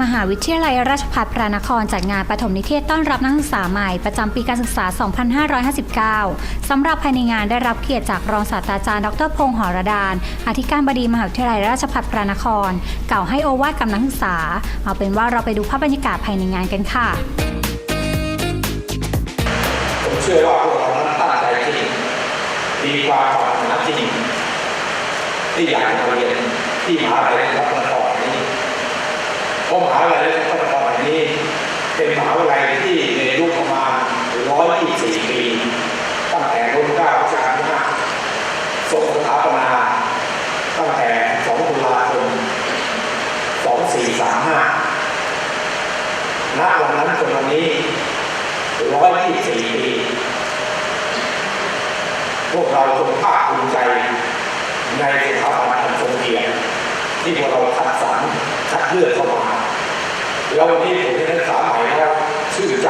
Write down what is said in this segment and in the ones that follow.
มหาวิทยาลัยราชภัฏพระนครจัดงานปฐมนิเทศต้อนรับนักศึกษาใหม่ประจำปีการศึกษา 2559 สำหรับภายในงานได้รับเกียรติจากรองศาสตราจารย์ดรพงษ์หอรดาน อธิการบดีมหาวิทยาลัยราชภัฏพระนคร กล่าวให้โอวาทกับนักศึกษา เอาเป็นว่าเราไปดูภาพบรรยากาศภายในงานกันค่ะ ผมเชื่อว่าพวกเรานั้นตั้งใจจริงมีความปรารถนาจริงที่อยากจะเรียนที่มหาวิทยาลัยรัตนกรนี้เพร หาวิทยาลัยรัตนกรนี้ เป็นมหาวิทยาลัยที่มีอายุประมาณ124ปี ตั้งแต่รุ่นเก้ารัชกาลที่ห้าทรงสถาปนาตั้งแต่2ตุลาคม2435ณวันนั้นจนวันนี้124ปีพวกเราจงภาคภูมิใจในสถาบันอันทรงเกียรติที่พวกเราคัดสรรคัดเลือกเข้ามา แล้ววันนี้ผมเป็นนักศึกษาใหม่แล้วชื่นใจ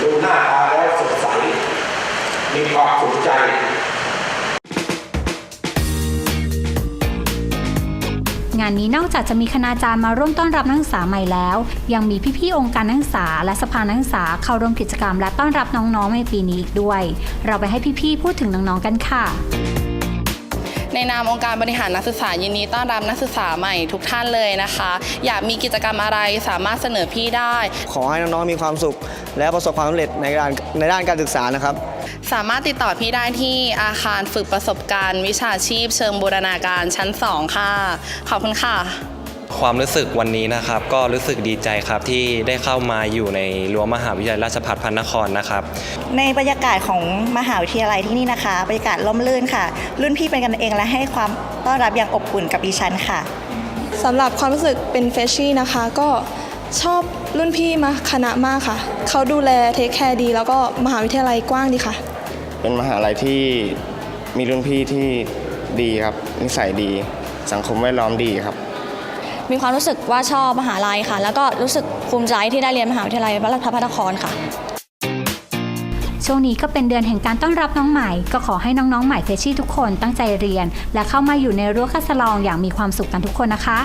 ดูหน้าตาแล้วสดใส มีความสุขใจงานนี้นอกจากจะมีคณาจารย์มาร่วมต้อนรับนักศึกษาใหม่แล้ว ยังมีพี่ๆองค์การนักศึกษา และสภานักศึกษาเข้าร่วมกิจกรรมและต้อนรับน้องๆในปีนี้อีกด้วย เราไปให้พี่ๆพูดถึงน้องๆกันค่ะ ในนามองค์การบริหารนักศึกษายินดีต้อนรับนักศึกษาใหม่ทุกท่านเลยนะคะ อยากมีกิจกรรมอะไรสามารถเสนอพี่ได้ ขอให้น้องๆมีความสุข และประสบความสำเร็จในด้านในด้านการศึกษานะครับ สามารถติดต่อพี่ได้ที่อาคารฝึกประสบการณ์ วิชาชีพ เชิงบูรณาการชั้น 2 ค่ะ ขอบคุณค่ะ ความรู้สึกวันนี้นะครับ ก็รู้สึกดีใจครับที่ได้เข้ามาอยู่ในรั้วมหาวิทยาลัยราชภัฏพระนครนะครับ ในบรรยากาศของมหาวิทยาลัยที่นี่นะคะ บรรยากาศร่มรื่นค่ะ รุ่นพี่เป็นกันเองและให้ความต้อนรับอย่างอบอุ่นกับดิฉันค่ะสำหรับความรู้สึกเป็นเฟชชี่นะคะ ก็ชอบรุ่นพี่มาคณะมากค่ะ เขาดูแลเทคแคร์ดี แล้วก็มหาวิทยาลัยกว้างดีค่ะ เป็นมหาลัยที่มีรุ่นพี่ที่ดีครับนิสัยดี สังคมแวดล้อมดีครับ มีความรู้สึกว่าชอบมหาลัยค่ะ แล้วก็รู้สึกภูมิใจที่ได้เรียนมหาวิทยาลัยราชภัฏพระนครค่ะ ช่วงนี้ก็เป็นเดือนแห่งการต้อนรับน้องใหม่ ก็ขอให้น้องๆใหม่เฟชชี่ทุกคนตั้งใจเรียน และเข้ามาอยู่ในรั้วคัสลองอย่างมีความสุขกันทุกคนนะคะ